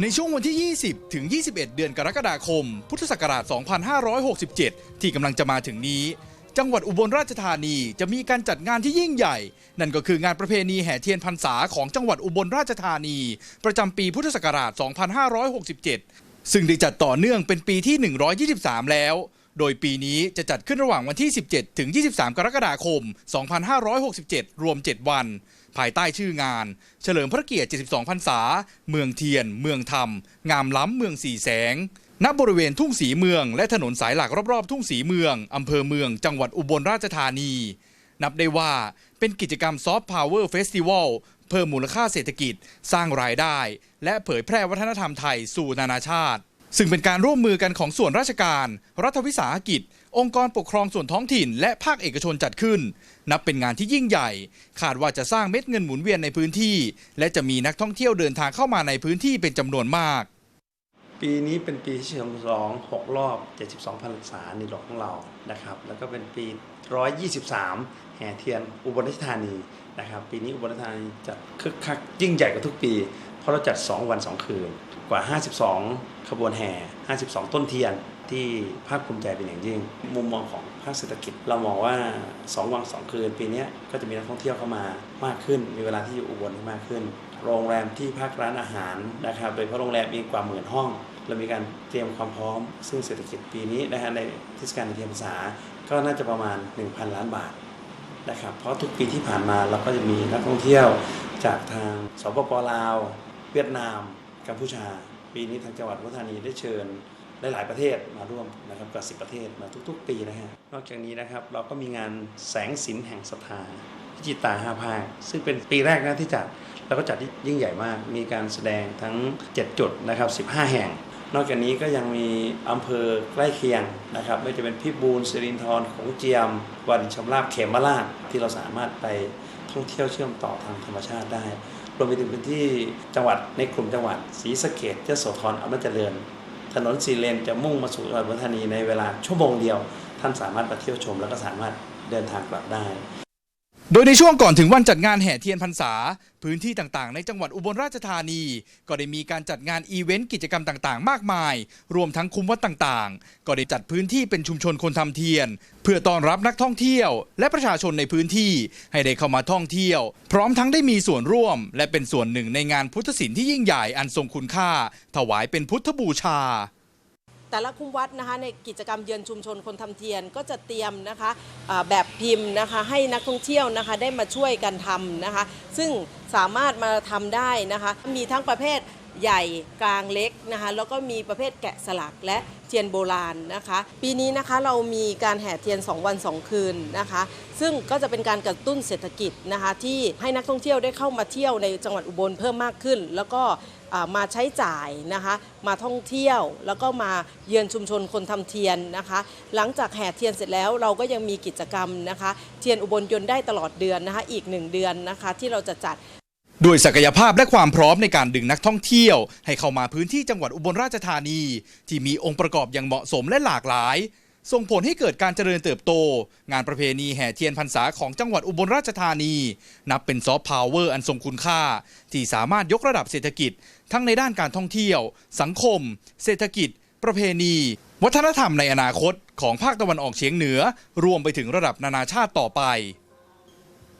ในช่วงวันที่ 20 ถึง 21 เดือนกรกฎาคม พุทธศักราช 2567 ที่กำลังจะมาถึงนี้ จังหวัดอุบลราชธานีจะมีการจัดงานที่ยิ่งใหญ่ นั่นก็คืองานประเพณีแห่เทียนพรรษาของจังหวัดอุบลราชธานี ประจำปีพุทธศักราช 2567 ซึ่งได้จัดต่อเนื่องเป็นปีที่ 123 แล้ว โดยปีนี้จะจัดขึ้นระหว่างวันที่ 17 ถึง 23 กรกฎาคม 2567 รวม 7 วัน ภายใต้ชื่องาน เฉลิมพระเกียรติ 72 พรรษา เมืองเทียน เมืองธรรม งามล้ำเมืองสี่แสง ณ บริเวณทุ่งสีเมือง และถนนสายหลักรอบๆ ทุ่งสีเมือง อำเภอเมือง จังหวัดอุบลราชธานี นับได้ว่าเป็นกิจกรรมซอฟต์พาวเวอร์เฟสติวัลเพิ่มมูลค่าเศรษฐกิจ สร้างรายได้ และเผยแพร่วัฒนธรรมไทยสู่นานาชาติ ซึ่งเป็นการร่วมมือกันของส่วนราชการ รัฐวิสาหกิจ องค์กรปกครองส่วนท้องถิ่น และภาคเอกชนจัดขึ้น นับเป็นงานที่ยิ่งใหญ่ คาดว่าจะสร้างเม็ดเงินหมุนเวียนในพื้นที่ และจะมีนักท่องเที่ยวเดินทางเข้ามาในพื้นที่เป็นจำนวนมาก ปีนี้เป็นปีที่ฉลอง6รอบ 72พรรษาในหลวงของเรานะครับ แล้วก็เป็นปี 123 แห่เทียนอุบลราชธานีนะครับ ปีนี้อุบลราชธานีจัดคึกคักยิ่งใหญ่กว่าทุกปี เพราะเราจัด 2 วัน 2 คืน กว่า 52 ขบวนแห่ 52 ต้นเทียนที่ภาคภูมิใจเป็นอย่างยิ่ง มุมมองของภาคเศรษฐกิจ เรามองว่า 2 วัน 2 คืน ปีนี้ก็จะมีนักท่องเที่ยวเข้ามามากขึ้น มีเวลาที่อยู่อุบลมากขึ้น โรงแรมที่พักร้านอาหารนะครับโดยเฉพาะโรงแรมมีกว่าหมื่นห้อง เรามีการเตรียมความพร้อม ซึ่งเศรษฐกิจปีนี้นะฮะในเทศกาลเทียนพรรษาก็น่าจะประมาณ 1,000 ล้านบาทนะครับเพราะทุกปีที่ผ่านมาเราก็จะมีนักท่องเที่ยวจากทางสปปลาว เวียดนาม กัมพูชา ปีนี้ทางจังหวัดอุทธานีได้เชิญหลาย ๆ ประเทศมาร่วมนะครับกว่า10ประเทศมาทุก ๆ ปีนะฮะนอกจากนี้นะครับเราก็มีงานแสงสินแห่งศรัทธาพิจิตาห้าภาคซึ่งเป็นปีแรกนะที่จัดแล้วก็จัดที่ยิ่งใหญ่มาก มีการแสดงทั้ง 7 จุดนะครับ 15 แห่ง นอกจากนี้ก็ยังมีอำเภอใกล้เคียงนะครับไม่ว่าจะเป็นพิบูลสิรินธรของเจียม วันชำราบเขมราชที่เราสามารถไปท่องเที่ยวเชื่อมต่อทางธรรมชาติได้ รวมไปถึงพื้นที่จังหวัดในกลุ่มจังหวัดศรีสะเกดยโสธรอำนาจเจริญ ถนนสีเลนจะมุ่งมาสู่จังหวัดอุทัยธานีในเวลาชั่วโมงเดียว ท่านสามารถมาเที่ยวชม แล้วก็สามารถเดินทางกลับได้ โดยในช่วงก่อนถึงวันจัดงานแห่เทียนพรรษา พื้นที่ต่างๆ ในจังหวัดอุบลราชธานี ก็ได้มีการจัดงานอีเวนต์กิจกรรมต่างๆ มากมาย รวมทั้งคุ้มวัดต่างๆ ก็ได้จัดพื้นที่เป็นชุมชนคนทำเทียน เพื่อต้อนรับนักท่องเที่ยว และประชาชนในพื้นที่ให้ได้เข้ามาท่องเที่ยว พร้อมทั้งได้มีส่วนร่วม และเป็นส่วนหนึ่งในงานพุทธศิลป์ที่ยิ่งใหญ่อันทรงคุณค่า ถวายเป็นพุทธบูชา แต่ละคุ้มวัดนะคะในกิจกรรมเยือนชุมชนคนทำเทียนก็จะเตรียมนะคะแบบพิมพ์นะคะให้นักท่องเที่ยวนะคะได้มาช่วยกันทำนะคะ ซึ่งสามารถมาทำได้นะคะ มีทั้งประเภท ใหญ่กลางเล็กนะคะแล้วก็มีประเภทแกะสลักและเทียนโบราณนะคะ ปีนี้นะคะเรามีการแห่เทียน 2 วัน 2 คืนนะคะ ซึ่งก็จะเป็นการกระตุ้นเศรษฐกิจนะคะที่ให้นักท่องเที่ยวได้เข้ามาเที่ยวในจังหวัดอุบลเพิ่มมากขึ้น แล้วก็มาใช้จ่ายนะคะมาท่องเที่ยวแล้วก็มาเยือนชุมชนคนทำเทียนนะคะ หลังจากแห่เทียนเสร็จแล้วเราก็ยังมีกิจกรรมนะคะ เทียนอุบลยนต์ได้ตลอดเดือนนะคะอีกหนึ่งเดือนนะคะที่เราจะจัด ด้วยศักยภาพและความพร้อมในการดึงนักท่องเที่ยว ให้เข้ามาพื้นที่จังหวัดอุบลราชธานี ที่มีองค์ประกอบอย่างเหมาะสมและหลากหลาย ส่งผลให้เกิดการเจริญเติบโต งานประเพณีแห่เทียนพรรษาของจังหวัดอุบลราชธานี นับเป็นซอฟต์พาวเวอร์อันทรงคุณค่า ที่สามารถยกระดับเศรษฐกิจ ทั้งในด้านการท่องเที่ยว สังคม เศรษฐกิจ ประเพณี วัฒนธรรมในอนาคต ของภาคตะวันออกเฉียงเหนือ รวมไปถึงระดับนานาชาติต่อไป